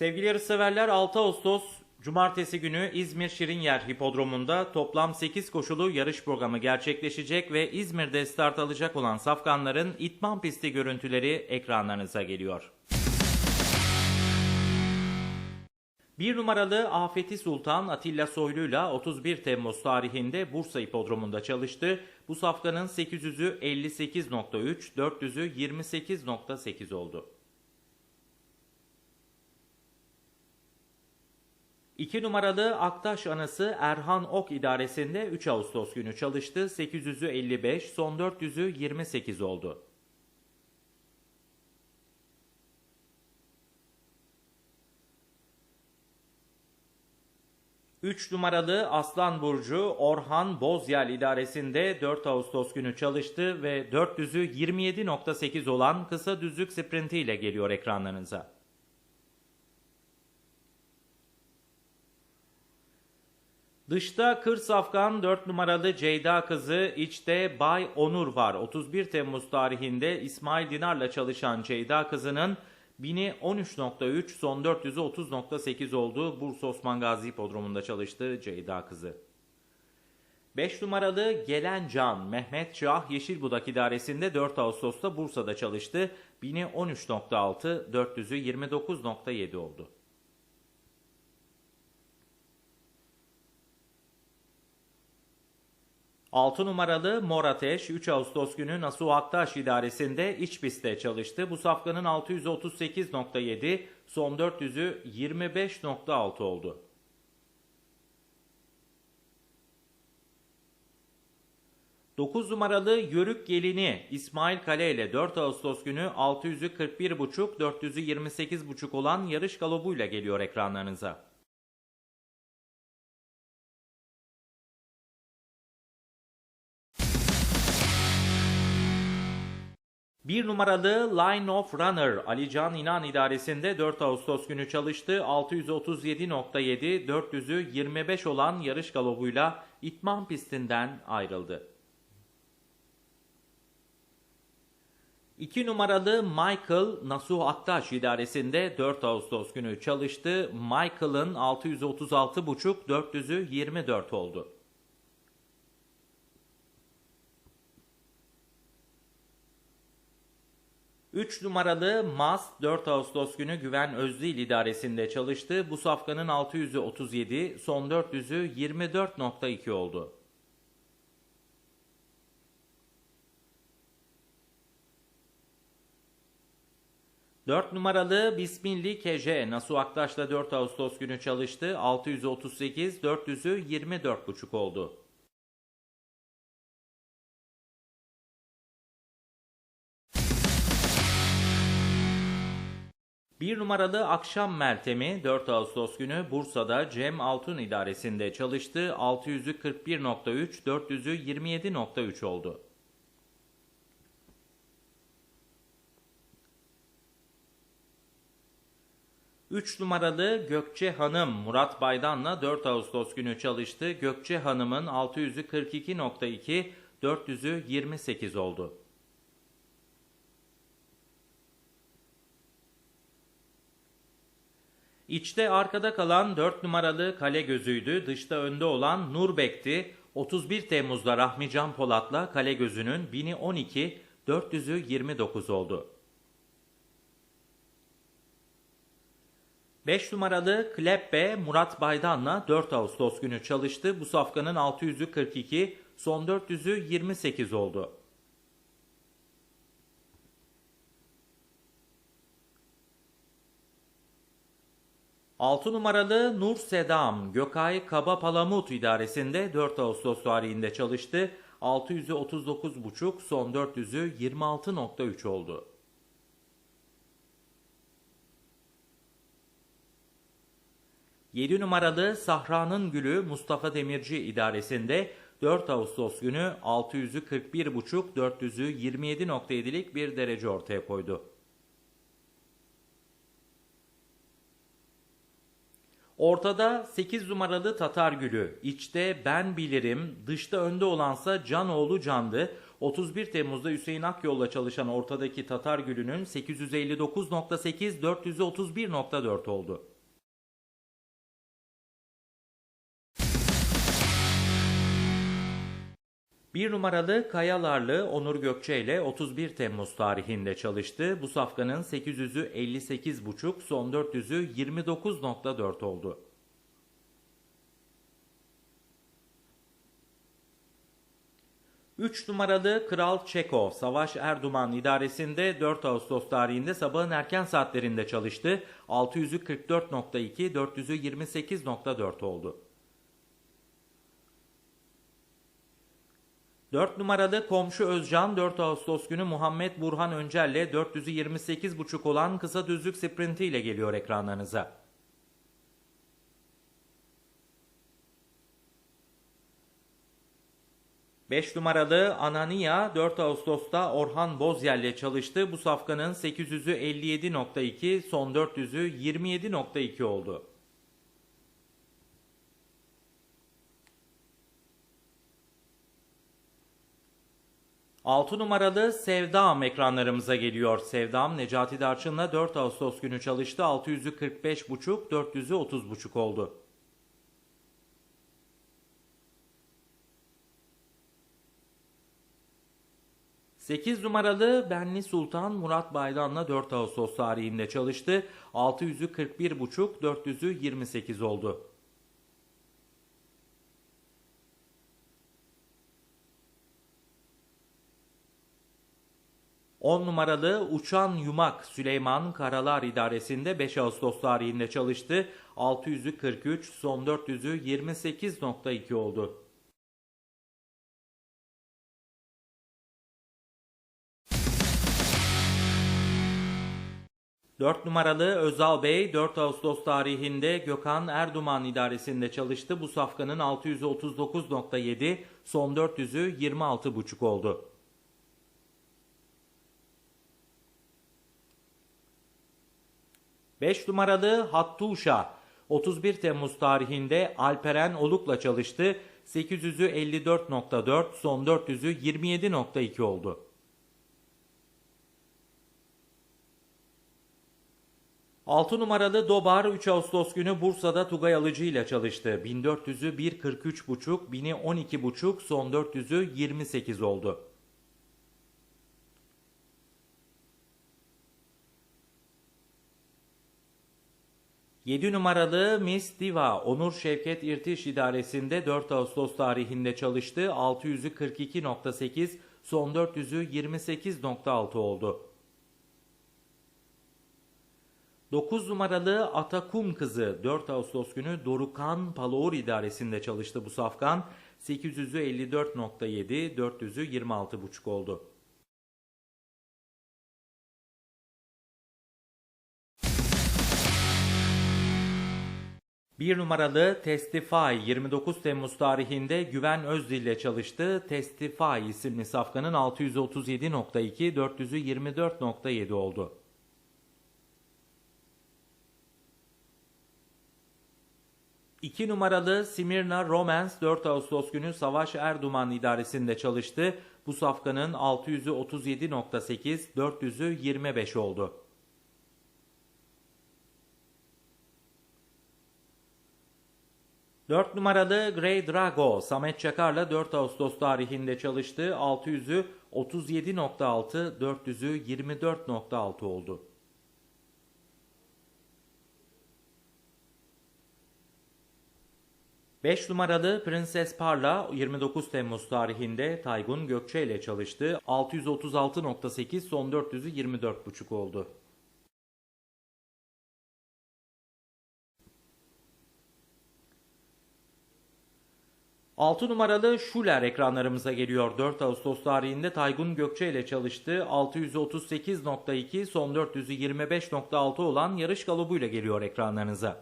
Sevgili yarışseverler 6 Ağustos Cumartesi günü İzmir Şirinyer Hipodromu'nda toplam 8 koşulu yarış programı gerçekleşecek ve İzmir'de start alacak olan safkanların itman pisti görüntüleri ekranlarınıza geliyor. Bir numaralı Afeti Sultan Atilla Soylu'yla 31 Temmuz tarihinde Bursa Hipodromu'nda çalıştı. Bu safkanın 800'ü 58.3, 400'ü 28.8 oldu. 2 numaralı Aktaş Anası Erhan Ok idaresinde 3 Ağustos günü çalıştı. 800'ü 55, son 400'ü 28 oldu. Üç numaralı Aslan Burcu Orhan Bozyel idaresinde 4 Ağustos günü çalıştı ve 400'ü 27.8 olan kısa düzlük sprinti ile geliyor ekranlarınıza. Dışta Kır Safkan 4 numaralı Ceyda kızı, içte Bay Onur var. 31 Temmuz tarihinde İsmail Dinar'la çalışan Ceyda kızının 1000'i 13.3, son 400'ü 30.8 olduğu Bursa Osman Gazi Hipodromu'nda çalıştı Ceyda kızı. 5 numaralı Gelen Can Mehmet Şah Yeşilbudak idaresinde 4 Ağustos'ta Bursa'da çalıştı. 1000'i 13.6, 400'ü 29.7 oldu. 6 numaralı Mor Ateş 3 Ağustos günü Nasuh Aktaş idaresinde iç pistte çalıştı. Bu safkanın 638.7, son 400'ü 25.6 oldu. Dokuz numaralı Yörük Gelini İsmail Kale ile 4 Ağustos günü 600'ü 41.5, 400'ü 28.5 olan yarış galobuyla geliyor ekranlarınıza. Bir numaralı Line of Runner Ali Can İnan idaresinde 4 Ağustos günü çalıştı. 637.7, 400'ü 25 olan yarış galobuyla itman pistinden ayrıldı. 2 numaralı Michael Nasuh Aktaş idaresinde 4 Ağustos günü çalıştı. Michael'ın 636.5, 400'ü 24 oldu. 3 numaralı Mas 4 Ağustos günü Güven Özdil idaresinde çalıştı. Bu safkanın 600'ü 37, son 400'ü 24.2 oldu. Dört numaralı Bismilli Keje Nasuh Aktaş'la 4 Ağustos günü çalıştı. 638, 400'ü 24.5 oldu. Bir numaralı Akşam Meltemi 4 Ağustos günü Bursa'da Cem Altun idaresinde çalıştı. 600'ü 41.3, 400'ü 27.3 oldu. Üç numaralı Gökçe Hanım Murat Baydan'la 4 Ağustos günü çalıştı. Gökçe Hanım'ın 600'ü 42.2, 400'ü 28 oldu. İçte arkada kalan 4 numaralı kale gözüydü. Dışta önde olan Nurbek'ti. 31 Temmuz'da Rahmi Can Polat'la kale gözünün 1000'i 12, 400'ü 29 oldu. 5 numaralı Kleppe Murat Baydan'la 4 Ağustos günü çalıştı. Bu safkanın 600'ü 42, son 400'ü 28 oldu. 6 numaralı Nur Sedam Gökay Kaba Palamut idaresinde 4 Ağustos tarihinde çalıştı. 600'ü 39,5 son 400'ü 26.3 oldu. Yedi numaralı Sahra'nın Gülü Mustafa Demirci idaresinde 4 Ağustos günü 600'ü 41,5 400'ü 27.7'lik bir derece ortaya koydu. Ortada 8 numaralı Tatar Gülü. İçte ben bilirim, dışta önde olansa Canoğlu Candı. 31 Temmuz'da Hüseyin Akyol'la çalışan ortadaki Tatar Gülü'nün 859.8 431.4 oldu. Bir numaralı Kayalarlı Onur Gökçe ile 31 Temmuz tarihinde çalıştı. Bu safkanın 800'ü 58,5, son 400'ü 29.4 oldu. Üç numaralı Kral Çeko, Savaş Erduman idaresinde 4 Ağustos tarihinde sabahın erken saatlerinde çalıştı. 600'ü 44.2, 400'ü 28.4 oldu. 4 numaralı komşu Özcan 4 Ağustos günü Muhammed Burhan Öncel'le 400'ü 28.5 olan kısa düzlük sprinti ile geliyor ekranlarınıza. Beş numaralı Anania 4 Ağustos'ta Orhan Bozyer'le çalıştı. Bu safkanın 800'ü 57.2, son 400'ü 27.2 oldu. 6 numaralı Sevdam ekranlarımıza geliyor. Sevdam Necati Darçın'la 4 Ağustos günü çalıştı. 600'ü 45,5, 400'ü 30,5 oldu. Sekiz numaralı Benli Sultan Murat Baydan'la 4 Ağustos tarihinde çalıştı. 600'ü 41,5, 400'ü 28 oldu. 10 numaralı Uçan Yumak Süleyman Karalar idaresinde 5 Ağustos tarihinde çalıştı. 600'ü 43, son 400'ü 28.2 oldu. Dört numaralı Özal Bey 4 Ağustos tarihinde Gökhan Erduman idaresinde çalıştı. Bu safkanın 639.7, son 400'ü 26.5 oldu. 5 numaralı Hattuşa 31 Temmuz tarihinde Alperen Oluk'la çalıştı. 800'ü 54.4, son 400'ü 27.2 oldu. Altı numaralı Dobar 3 Ağustos günü Bursa'da Tugay Alıcı ile çalıştı. 1400'ü 1.43.5, 1000'i 12.5, son 400'ü 28 oldu. 7 numaralı Miss Diva Onur Şevket İrtiş İdaresi'nde 4 Ağustos tarihinde çalıştı. 600'ü 42.8, son 400'ü 28.6 oldu. 9 numaralı Atakum kızı 4 Ağustos günü Dorukan Palour idaresinde çalıştı bu safkan. 800'ü 54.7, 400'ü 26.5 oldu. 1 numaralı Testify 29 Temmuz tarihinde Güven Özdil ile çalıştı. Testify isimli safkanın 637.2, 400'ü 24.7 oldu. İki numaralı Simirna Romance 4 Ağustos günü Savaş Erduman idaresinde çalıştı. Bu safkanın 600'ü 37.8, 400'ü 25 oldu. 4 numaralı Grey Drago Samet Çakar'la 4 Ağustos tarihinde çalıştı. 600'ü 37.6, 400'ü 24.6 oldu. Beş numaralı Prenses Parla 29 Temmuz tarihinde Taygun Gökçe ile çalıştı. 636.8 son 400'ü 24.5 oldu. 6 numaralı Schuler ekranlarımıza geliyor. 4 Ağustos tarihinde Taygun Gökçe ile çalıştı. 638.2 son 400'ü 25.6 olan yarış galobuyla geliyor ekranlarınıza.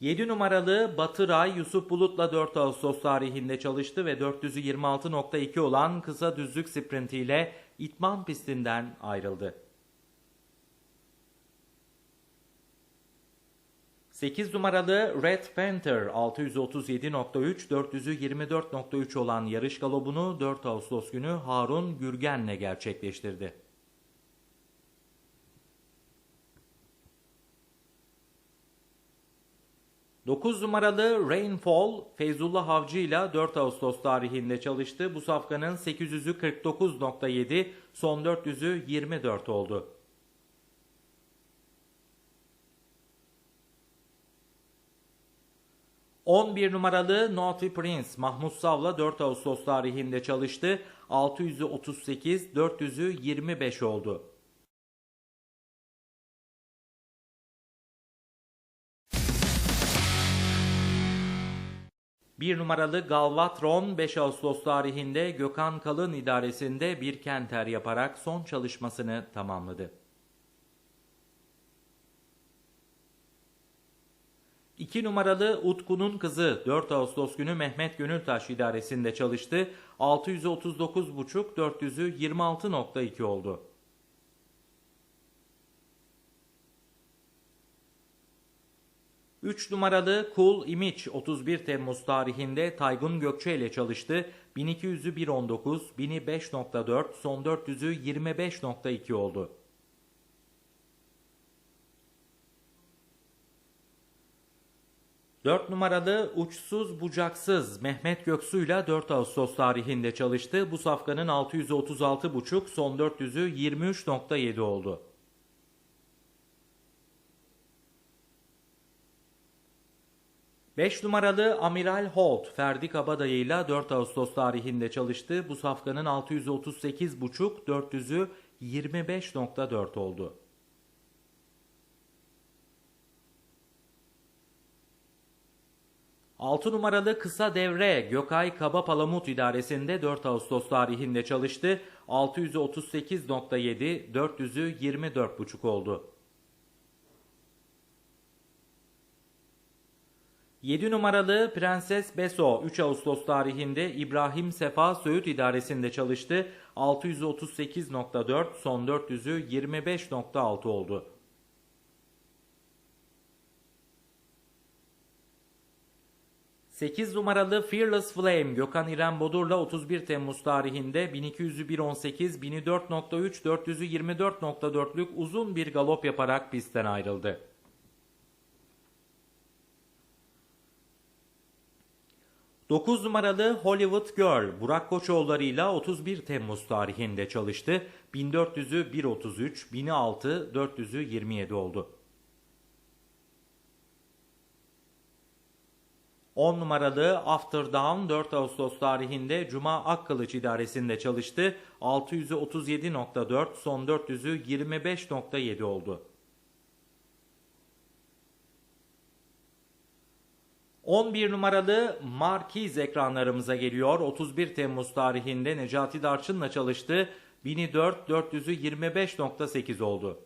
7 numaralı Batıray Yusuf Bulut'la 4 Ağustos tarihinde çalıştı ve 400'ü 26.2 olan kısa düzlük sprintiyle itman pistinden ayrıldı. 8 numaralı Red Panther 637.3 400'ü 24.3 olan yarış galobunu 4 Ağustos günü Harun Gürgen'le gerçekleştirdi. 9 numaralı Rainfall Feyzullah Avcı ile 4 Ağustos tarihinde çalıştı. Bu safkanın 800'ü 49.7, son 400'ü 24 oldu. ...11 numaralı Naughty Prince Mahmut Sav'la 4 Ağustos tarihinde çalıştı. 600'ü 38, 400'ü 25 oldu. Bir numaralı Galvatron 5 Ağustos tarihinde Gökhan Kalın idaresinde bir kenter yaparak son çalışmasını tamamladı. 2 numaralı Utku'nun kızı 4 Ağustos günü Mehmet Gönültaş idaresinde çalıştı. 639,5 400'ü 26.2 oldu. Üç numaralı Cool Image 31 Temmuz tarihinde Taygun Gökçe ile çalıştı. 1200'ü 1.19, 1000'i 5.4, son 400'ü 25.2 oldu. Dört numaralı Uçsuz Bucaksız Mehmet Göksu ile 4 Ağustos tarihinde çalıştı. Bu safkanın 636,5 son 400'ü 23.7 oldu. Beş numaralı Amiral Holt Ferdi Kabadayı ile 4 Ağustos tarihinde çalıştı. Bu safkanın 638,5 400'ü 25.4 oldu. 6 numaralı kısa devre Gökay Kaba Palamut idaresinde 4 Ağustos tarihinde çalıştı. 638.7, 400'ü 24.5 oldu. 7 numaralı Prenses Beso 3 Ağustos tarihinde İbrahim Sefa Söğüt idaresinde çalıştı. 638.4, son 400'ü 25.6 oldu. 8 numaralı Fearless Flame Gökhan İrem Bodur'la 31 Temmuz tarihinde 1200'ü 1.18, 1004.3, 400'ü 24.4'lük uzun bir galop yaparak pistten ayrıldı. Dokuz numaralı Hollywood Girl Burak Koçoğulları'yla 31 Temmuz tarihinde çalıştı. 1400'ü 1.33, 1000'i 6, 400'ü 27 oldu. 10 numaralı After Down 4 Ağustos tarihinde Cuma Akkılıç idaresinde çalıştı. 637.4 son 400'ü 25.7 oldu. 11 numaralı Markiz ekranlarımıza geliyor. 31 Temmuz tarihinde Necati Darçın'la çalıştı. 1004 400'ü 25.8 oldu.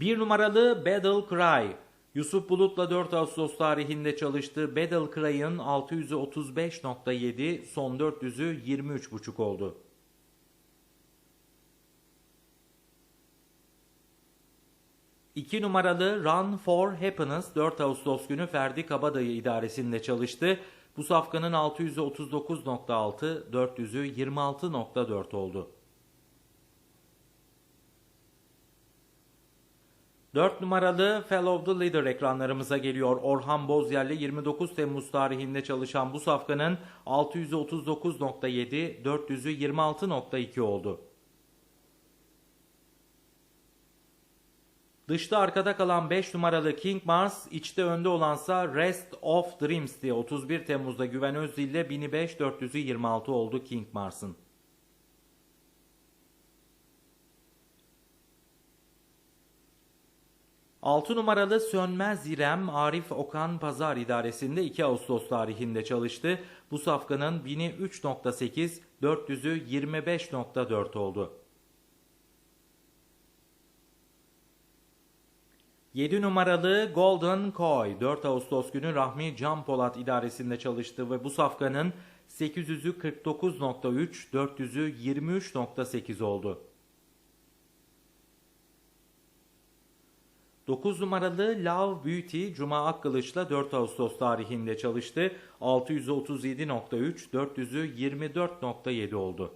Bir numaralı Battle Cry. Yusuf Bulut'la 4 Ağustos tarihinde çalıştığı Battle Cry'ın 635.7 son 400'ü 23.5 oldu. İki numaralı Run for Happiness 4 Ağustos günü Ferdi Kabadayı idaresinde çalıştı. Bu safkanın 639.6, 400'ü 26.4 oldu. 4 numaralı Fellow the Leader ekranlarımıza geliyor. Orhan Bozyer'le 29 Temmuz tarihinde çalışan bu safkanın 639.7, 400'ü 26.2 oldu. Dışta arkada kalan 5 numaralı King Mars, içte önde olansa Rest of Dreams diye 31 Temmuz'da Güven Özdil ile 1005 400'ü 26 oldu King Mars'ın. 6 numaralı Sönmez İrem Arif Okan Pazar idaresinde 2 Ağustos tarihinde çalıştı. Bu safkanın 1000'i 3.8, 400'ü 25.4 oldu. 7 numaralı Golden Koi 4 Ağustos günü Rahmi Can Polat idaresinde çalıştı ve bu safkanın 800'ü 49.3, 400'ü 23.8 oldu. 9 numaralı Love Beauty Cuma Akkılıç'la 4 Ağustos tarihinde çalıştı. 637.3, 400'ü 24.7 oldu.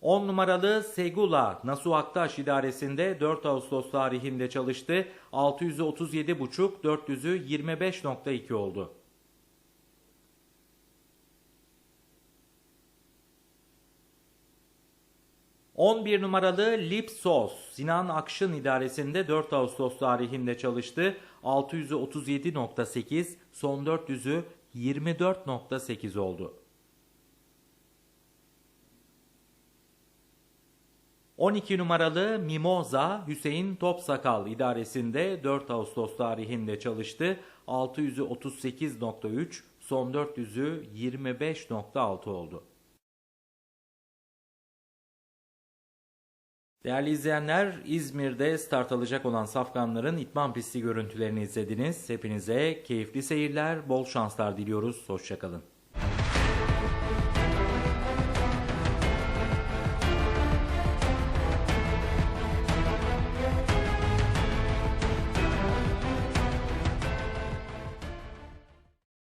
On numaralı Segula Nasu Aktaş idaresinde 4 Ağustos tarihinde çalıştı. 637.5, 400'ü 25.2 oldu. ...11 numaralı Lipsos, Sinan Akşın idaresinde 4 Ağustos tarihinde çalıştı. 637.8, son 400'ü 24.8 oldu. 12 numaralı Mimoza Hüseyin Topsakal idaresinde 4 Ağustos tarihinde çalıştı. 638.3, son 400'ü 25.6 oldu. Değerli izleyenler, İzmir'de start alacak olan safkanların itman pisti görüntülerini izlediniz. Hepinize keyifli seyirler, bol şanslar diliyoruz. Hoşçakalın.